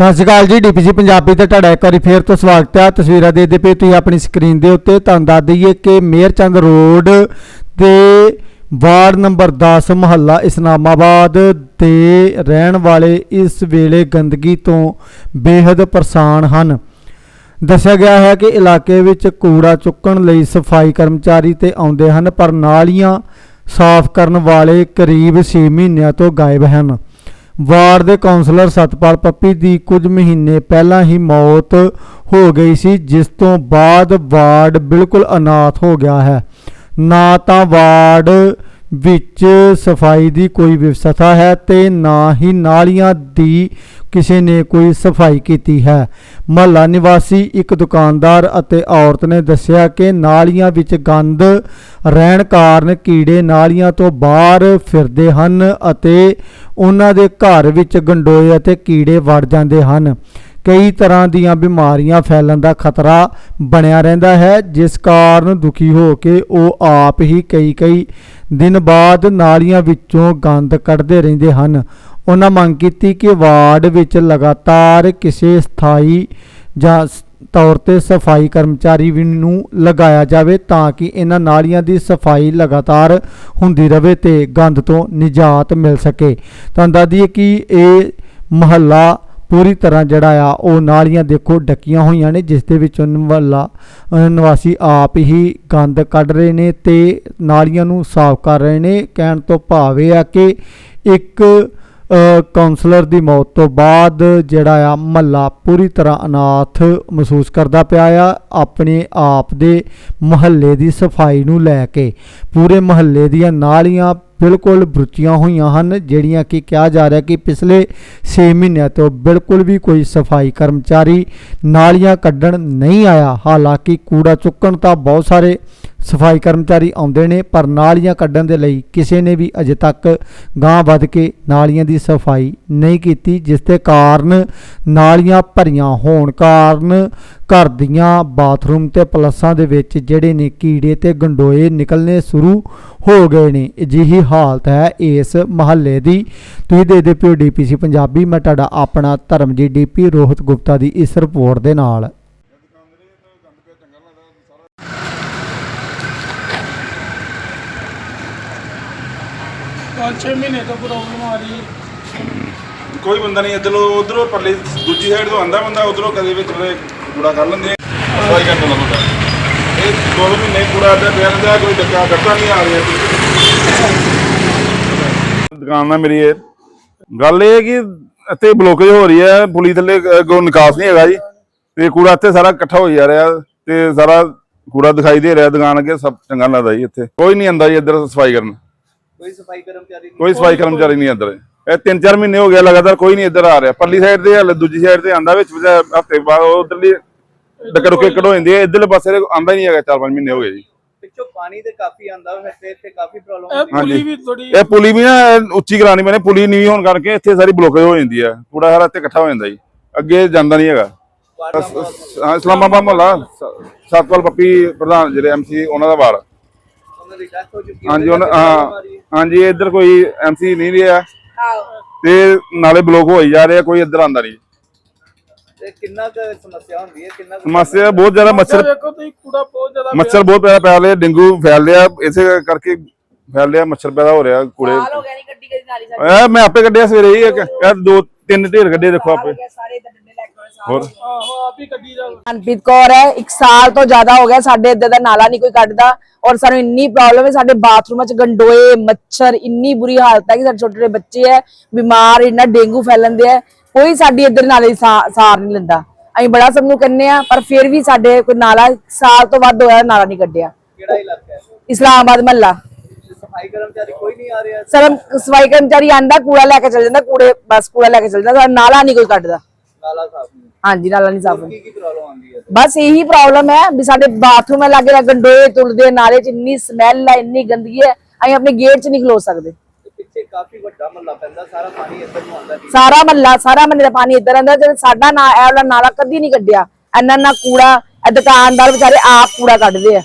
ਸਤਿ ਸ਼੍ਰੀ ਅਕਾਲ ਜੀ, ਡੀਪੀਸੀ ਪੰਜਾਬੀ ਤੇ ਤੁਹਾਡਾ ਇੱਕ ਵਾਰੀ ਫੇਰ ਤੋਂ ਸਵਾਗਤ ਹੈ। ਤਸਵੀਰਾਂ ਦੇਖਦੇ ਪਏ ਤੁਸੀਂ ਆਪਣੀ ਸਕਰੀਨ ਦੇ ਉੱਤੇ। ਤੁਹਾਨੂੰ ਦੱਸ ਦਈਏ ਕਿ ਮੇਅਰ ਚੰਦ ਰੋਡ ਤੇ ਵਾਰਡ ਨੰਬਰ 10 ਮੁਹੱਲਾ ਇਸਲਾਮਾਬਾਦ ਦੇ ਰਹਿਣ ਵਾਲੇ ਇਸ ਵੇਲੇ ਗੰਦਗੀ ਤੋਂ ਬੇहद ਪਰੇਸ਼ਾਨ ਹਨ। ਦੱਸਿਆ ਗਿਆ ਹੈ ਕਿ ਇਲਾਕੇ ਵਿੱਚ ਕੂੜਾ ਚੁੱਕਣ ਲਈ ਸਫ਼ਾਈ ਕਰਮਚਾਰੀ ਤੇ ਆਉਂਦੇ ਹਨ, ਪਰ ਨਾਲੀਆਂ ਸਾਫ਼ ਕਰਨ ਵਾਲੇ ਕਰੀਬ 6 ਮਹੀਨਿਆਂ ਤੋਂ ਗਾਇਬ ਹਨ। ਵਾਰਡ ਦੇ ਕਾਉਂਸਲਰ ਸਤਪਾਲ ਪੱਪੀ ਦੀ ਕੁਝ ਮਹੀਨੇ ਪਹਿਲਾਂ ਹੀ ਮੌਤ ਹੋ ਗਈ ਸੀ, ਜਿਸ ਤੋਂ ਬਾਅਦ ਵਾਰਡ ਬਿਲਕੁਲ ਅਨਾਥ ਹੋ ਗਿਆ ਹੈ। ਨਾ ਤਾਂ ਵਾਰਡ ਵਿੱਚ ਸਫ਼ਾਈ ਦੀ ਕੋਈ ਵਿਵਸਥਾ ਹੈ ਤੇ ਨਾ ਹੀ ਨਾਲੀਆਂ ਦੀ ਕਿਸੇ ਨੇ ਕੋਈ ਸਫ਼ਾਈ ਕੀਤੀ ਹੈ। ਮਹੱਲਾ ਨਿਵਾਸੀ ਇੱਕ ਦੁਕਾਨਦਾਰ ਅਤੇ ਔਰਤ ਨੇ ਦੱਸਿਆ ਕਿ ਨਾਲੀਆਂ ਵਿੱਚ ਗੰਦ ਰਹਿਣ ਕਾਰਨ ਕੀੜੇ ਨਾਲੀਆਂ ਤੋਂ ਬਾਹਰ ਫਿਰਦੇ ਹਨ ਅਤੇ ਉਹਨਾਂ ਦੇ ਘਰ ਵਿੱਚ ਗੰਡੋਏ ਅਤੇ ਕੀੜੇ ਵੜ ਜਾਂਦੇ ਹਨ। ਕਈ ਤਰ੍ਹਾਂ ਦੀਆਂ ਬਿਮਾਰੀਆਂ ਫੈਲਣ ਦਾ ਖਤਰਾ ਬਣਿਆ ਰਹਿੰਦਾ ਹੈ, ਜਿਸ ਕਾਰਨ ਦੁਖੀ ਹੋ ਕੇ ਉਹ ਆਪ ਹੀ ਕਈ ਕਈ ਦਿਨ ਬਾਅਦ ਨਾਲੀਆਂ ਵਿੱਚੋਂ ਗੰਦ ਕੱਢਦੇ ਰਹਿੰਦੇ ਹਨ। ਉਹਨਾਂ ਮੰਗ ਕੀਤੀ ਕਿ ਵਾਰਡ ਵਿੱਚ ਲਗਾਤਾਰ ਕਿਸੇ ਸਥਾਈ ਜਾਂ ਤੌਰ ਤੇ ਸਫ਼ਾਈ ਕਰਮਚਾਰੀ ਵੀ ਨੂੰ ਲਗਾਇਆ ਜਾਵੇ ਤਾਂ ਕਿ ਇਹਨਾਂ ਨਾਲੀਆਂ ਦੀ ਸਫ਼ਾਈ ਲਗਾਤਾਰ ਹੁੰਦੀ ਰਹੇ ਤੇ ਗੰਦ ਤੋਂ ਨਿਜਾਤ ਮਿਲ ਸਕੇ। ਤੁਹਾਨੂੰ ਦੱਸ ਦਈਏ ਕਿ ਇਹ ਮਹੱਲਾ ਪੂਰੀ ਤਰ੍ਹਾਂ ਜਿਹੜਾ ਆ ਉਹ ਨਾਲੀਆਂ ਦੇਖੋ ਡੱਕੀਆਂ ਹੋਈਆਂ ਨੇ ਜਿਸ ਦੇ ਵਿੱਚੋਂ ਮਹੱਲਾ ਨਿਵਾਸੀ ਆਪ ਹੀ ਗੰਦ ਕੱਢ ਰਹੇ ਨੇ ਤੇ ਨਾਲੀਆਂ ਨੂੰ ਸਾਫ਼ ਕਰ ਰਹੇ ਨੇ। ਕਹਿਣ ਤੋਂ ਭਾਵ ਇਹ ਆ ਕਿ ਇੱਕ ਅ, ਕਾਉਂਸਲਰ ਦੀ ਮੌਤ ਤੋਂ ਬਾਅਦ ਜਿਹੜਾ ਆ ਮਹੱਲਾ ਪੂਰੀ ਤਰ੍ਹਾਂ ਅਨਾਥ ਮਹਿਸੂਸ ਕਰਦਾ ਪਿਆ ਆ ਆਪਣੇ ਆਪ ਦੇ ਮਹੱਲੇ ਦੀ ਸਫ਼ਾਈ ਨੂੰ ਲੈ ਕੇ। ਪੂਰੇ ਮਹੱਲੇ ਦੀਆਂ ਨਾਲੀਆਂ ਬਿਲਕੁਲ ਬਰੁਚੀਆਂ ਹੋਈਆਂ ਹਨ, ਜਿਹੜੀਆਂ ਕਿ ਕਿਹਾ ਜਾ ਰਿਹਾ ਕਿ ਪਿਛਲੇ 6 ਮਹੀਨਿਆਂ ਤੋਂ ਬਿਲਕੁਲ ਵੀ ਕੋਈ ਸਫ਼ਾਈ ਕਰਮਚਾਰੀ ਨਾਲੀਆਂ ਕੱਢਣ ਨਹੀਂ ਆਇਆ। ਹਾਲਾਂਕਿ ਕੂੜਾ ਚੁੱਕਣ ਤਾਂ ਬਹੁਤ ਸਾਰੇ ਸਫ਼ਾਈ ਕਰਮਚਾਰੀ ਆਉਂਦੇ ਨੇ, ਪਰ ਨਾਲੀਆਂ ਕੱਢਣ ਦੇ ਲਈ ਕਿਸੇ ਨੇ ਵੀ ਅਜੇ ਤੱਕ ਗਾਂਹ ਵੱਧ ਕੇ ਨਾਲੀਆਂ ਦੀ ਸਫ਼ਾਈ ਨਹੀਂ ਕੀਤੀ, ਜਿਸ ਦੇ ਕਾਰਨ ਨਾਲੀਆਂ ਭਰੀਆਂ ਹੋਣ ਕਾਰਨ ਘਰ ਦੀਆਂ ਬਾਥਰੂਮ ਤੇ ਪਲੱਸਾਂ ਦੇ ਵਿੱਚ ਜਿਹੜੇ ਨੇ ਕੀੜੇ ਤੇ ਗੰਡੋਏ ਨਿਕਲਨੇ ਸ਼ੁਰੂ ਹੋ ਗਏ ਨੇ। ਅਜਿਹੀ ਹਾਲਤ ਹੈ ਇਸ ਮਹੱਲੇ ਦੀ। ਤੁਸੀਂ ਦੇਖਦੇ ਪਿਓ ਡੀਪੀਸੀ ਪੰਜਾਬੀ, ਮੈਂ ਤੁਹਾਡਾ ਆਪਣਾ ਧਰਮਜੀਤ ਡੀਪੀ ਰੋਹਿਤ ਗੁਪਤਾ ਦੀ ਇਸ ਰਿਪੋਰਟ ਦੇ ਨਾਲ। ਪੰਜ ਛੇ ਮਹੀਨੇ ਤੋਂ ਪ੍ਰੋਬਲਮ ਆ ਰਹੀ ਹੈ। ਕੋਈ ਬੰਦਾ ਨਹੀਂ ਇੱਧਰੋਂ ਉਧਰੋਂ ਪਰਲੇ ਦੂਜੀ ਸਾਈਡ ਤੋਂ ਆਂਦਾ ਬੰਦਾ ਉਧਰੋਂ ਕਦੇ ਵਿੱਚ ਉਹਨੇ ਕੂੜਾ ਕਰ ਲੈਂਦੇ ਆ। ਸਫ਼ਾਈ ਕਰਨ ਦਾ ਬੰਦਾ। ਇਹ ਦੋ ਦੋ ਮਹੀਨੇ ਕੂੜਾ ਤੇ ਪਿਆ ਰਹਿੰਦਾ ਕੋਈ ਡੱਕਾ ਕੱਟਾ ਨਹੀਂ ਆ ਰਿਹਾ। ਦੁਕਾਨ ਨਾਲ ਮੇਰੀ ਇਹ। ਗੱਲ ਇਹ ਹੈ ਕਿ ਇੱਥੇ ਬਲੋਕੇਜ ਹੋ ਰਹੀ ਹੈ ਪੁਲੀ ਥੱਲੇ ਕੋ ਨਿਕਾਸ ਨਹੀਂ ਹੈਗਾ ਜੀ। ਤੇ ਕੂੜਾ ਇੱਥੇ ਸਾਰਾ ਇਕੱਠਾ ਹੋ ਜਾ ਰਿਹਾ ਤੇ ਸਾਰਾ ਕੂੜਾ ਦਿਖਾਈ ਦੇ ਰਿਹਾ ਦੁਕਾਨ ਅੱਗੇ ਸਭ ਚੰਗਾ ਲੱਗਦਾ ਜੀ ਇੱਥੇ। ਕੋਈ ਨਹੀਂ ਆਂਦਾ ਜੀ ਇੱਧਰ ਸਫ਼ਾਈ ਕਰਨ। ਕੋਈ ਸਫ਼ਾਈ ਕਰਮਚਾਰੀ ਨਹੀਂ ਕੋਈ ਸਫ਼ਾਈ ਕਰਮਚਾਰੀ ਨਹੀਂ ਅੰਦਰ ਇਹ ਤਿੰਨ ਚਾਰ ਮਹੀਨੇ ਹੋ ਗਏ ਲਗਾਤਾਰ ਕੋਈ ਨਹੀਂ ਇੱਧਰ ਆ ਰਿਹਾ। ਪਰਲੀ ਸਾਈਡ ਤੇ ਹਲੇ ਦੂਜੀ ਸਾਈਡ ਤੇ ਆਂਦਾ ਵਿੱਚ ਹਫ਼ਤੇ ਬਾਅਦ ਉਧਰਲੀ ਡੱਕਰ ਰੁਕੇ ਕਢੋ ਜਾਂਦੀ ਹੈ। ਇੱਧਰਲੇ ਪਾਸੇ ਆਂਦਾ ਹੀ ਨਹੀਂ ਹੈਗਾ ਚਾਰ ਪੰਜ ਮਹੀਨੇ ਹੋ ਗਏ ਜੀ। ਪਿੱਛੋਂ ਪਾਣੀ ਤੇ ਕਾਫੀ ਆਂਦਾ ਵੈਸੇ ਤੇ ਇੱਥੇ ਕਾਫੀ ਪ੍ਰੋਬਲਮ ਇਹ ਹੁੰਦੀ ਪੁਲੀ ਹਾਂਜੀ। ਵੀ ਥੋੜੀ ਇਹ ਪੁਲੀ ਵੀ ਨਾ ਇਹ ਉੱਚੀ ਕਰਾਣੀ ਮੈਨੇ ਪੁਲੀ ਨੀਵੀਂ ਹੋਣ ਕਰਕੇ ਇੱਥੇ ਸਾਰੀ ਬਲੋਕੇਜ ਹੋ ਜਾਂਦੀ ਹੈ। ਕੂੜਾ ਸਾਰਾ ਇੱਥੇ ਇਕੱਠਾ ਹੋ ਜਾਂਦਾ ਜੀ। ਅੱਗੇ ਜਾਂਦਾ ਨਹੀਂ ਹੈਗਾ। ਹਾਂ, ਇਸਲਾਮਾਬਾਦ ਮੁਹੱਲਾ ਸਤਪਾਲ ਪੱਪੀ ਪ੍ਰਧਾਨ ਜਿਹੜੇ ਐਮਸੀ ਉਹਨਾਂ ਦਾ ਵਾਰ। ਉਹਨਾਂ ਦੀ ਡੈਥ ਹੋ ਚੁੱਕੀ ਹੈ। ਹਾਂਜੀ ਉਹਦੇ ਉਹਨਾਂ ਕਰਕੇ ਹਾਂ ਹਾਂਜੀ ਇੱਧਰ ਕੋਈ ਐਮਸੀ ਨਹੀਂ ਰਿਹਾ। ਤੇ ਨਾਲੇ ਬਲੋਕ ਹੋਈ ਜਾ ਰਿਹਾ ਕੋਈ ਇੱਧਰ ਆਂਦਾ ਨਹੀਂ। ਤੇ ਕਿੰਨਾ ਕੁ ਸਮੱਸਿਆ ਹੁੰਦੀ ਹੈ ਕਿੰਨਾ ਕੁ ਸਮੱਸਿਆ ਬਹੁਤ ਜ਼ਿਆਦਾ ਮੱਛਰ ਦੇਖੋ ਤੁਸੀਂ ਕੂੜਾ ਬਹੁਤ ਜ਼ਿਆਦਾ ਮੱਛਰ ਬਹੁਤ ਪੈਦਾ ਪੈ ਰਿਹਾ ਡੇਂਗੂ ਫੈਲ ਰਿਹਾ ਇਸੇ ਕਰਕੇ ਫੈਲ ਰਿਹਾ ਮੱਛਰ ਪੈਦਾ ਹੋ ਰਿਹਾ ਕੂੜੇ ਸਾਲ ਹੋ ਗਿਆ ਨਹੀਂ ਗੱਡੀ ਕਦੀ ਨਾਲੀ ਸਾਡੀ। ਇਹ ਮੈਂ ਆਪੇ ਕੱਢਿਆ ਸਵੇਰੇ ਹੀ ਇੱਕ ਇਹ ਦੋ ਤਿੰਨ ਢੇਰ ਕੱਢੇ ਦੇਖੋ ਆਪੇ। ਹੋਰ? ਆਹੋ ਆਪ ਹੀ ਗੱਡੀ ਦਾ ਮਨਪ੍ਰੀਤ ਕੌਰ ਹੈ ਇੱਕ ਸਾਲ ਤੋਂ ਜ਼ਿਆਦਾ ਹੋ ਗਿਆ ਸਾਡੇ ਇੱਧਰ ਦਾ ਨਾਲਾ ਨਹੀਂ ਕੋਈ ਕੱਢਦਾ ਔਰ ਸਾਨੂੰ ਇੰਨੀ ਪ੍ਰੋਬਲਮ ਹੈ ਸਾਡੇ ਬਾਥਰੂਮਾਂ 'ਚ ਗੰਡੋਏ ਮੱਛਰ ਇੰਨੀ ਬੁਰੀ ਹਾਲਤ ਹੈ ਕਿ ਸਾਡੇ ਛੋਟੇ ਛੋਟੇ ਬੱਚੇ ਹੈ ਬਿਮਾਰ ਇੰਨਾ ਡੇਂਗੂ ਫੈਲਣਦੇ ਹੈ ਕੋਈ ਸਾਡੀ ਇੱਧਰ ਨਾਲੇ ਦੀ ਸਾ- ਸਾਰ ਨਹੀਂ ਲੈਂਦਾ। ਅਸੀਂ ਬੜਾ ਸਭ ਨੂੰ ਕਹਿੰਨੇ ਆ ਪਰ ਫਿਰ ਵੀ ਸਾਡੇ ਕੋਈ ਨਾਲਾ ਸਾਲ ਤੋਂ ਵੱਧ ਹੋਇਆ ਨਾਲਾ ਨਹੀਂ ਕੱਢਿਆ। ਕਿਹੜਾ ਇਲਾਕਾ ਹੈ? ਇਸਲਾਮਾਬਾਦ ਮਹੱਲਾ। ਸਫ਼ਾਈ ਕਰਮਚਾਰੀ ਕੋਈ ਨਹੀਂ ਆ ਰਿਹਾ ਸਰ ਸਫ਼ਾਈ ਕਰਮਚਾਰੀ ਆਂਦਾ ਕੂੜਾ ਲੈ ਕੇ ਚਲ ਜਾਂਦਾ ਕੂੜੇ ਬਸ ਕੂੜਾ ਲੈ ਕੇ ਚਲ ਜਾਂਦਾ ਨਾਲਾ ਨਹੀਂ ਕੋਈ ਕੱਢਦਾ। ਨਾਲਾ ਸਾਫ਼ ਨਹੀਂ। ਹਾਂਜੀ ਨਾਲਾ ਨਹੀਂ ਸਾਫ਼ ਕੀ ਕੀ ਪ੍ਰੋਬਲਮ ਆਉਂਦੀ ਹੈ ਬਸ ਇਹੀ ਪ੍ਰੋਬਲਮ ਹੈ ਵੀ ਸਾਡੇ ਬਾਥਰੂਮ ਲਾਗੇ ਲੱਗ ਗੰਡੋਏ ਤੁਰਦੇ ਆ, ਨਾਲੇ ਚ ਇੰਨੀ ਸਮੈਲ ਹੈ ਇੰਨੀ ਗੰਦਗੀ ਹੈ ਅਸੀਂ ਆਪਣੇ ਗੇਟ ਚ ਨਹੀਂ ਖਲੋ ਸਕਦੇ। ਤੇ ਪਿੱਛੇ ਕਾਫੀ ਵੱਡਾ ਮਹੱਲਾ ਪੈਂਦਾ ਸਾਰਾ ਪਾਣੀ ਇੱਧਰ ਨੂੰ ਆਉਂਦਾ ਨਹੀਂ ਸਾਰਾ ਮਹੱਲਾ ਸਾਰਾ ਮਹੱਲੇ ਦਾ ਪਾਣੀ ਇੱਧਰ ਆਂਦਾ ਤੇ ਸਾਡਾ ਨਾ ਇਹ ਵਾਲਾ ਨਾਲਾ ਕਦੀ ਨਹੀਂ ਕੱਢਿਆ। ਇੰਨਾ ਨਾ ਕੂੜਾ ਦੁਕਾਨਦਾਰ ਵਿਚਾਰੇ ਆਪ ਕੂੜਾ ਕੱਢਦੇ ਆ।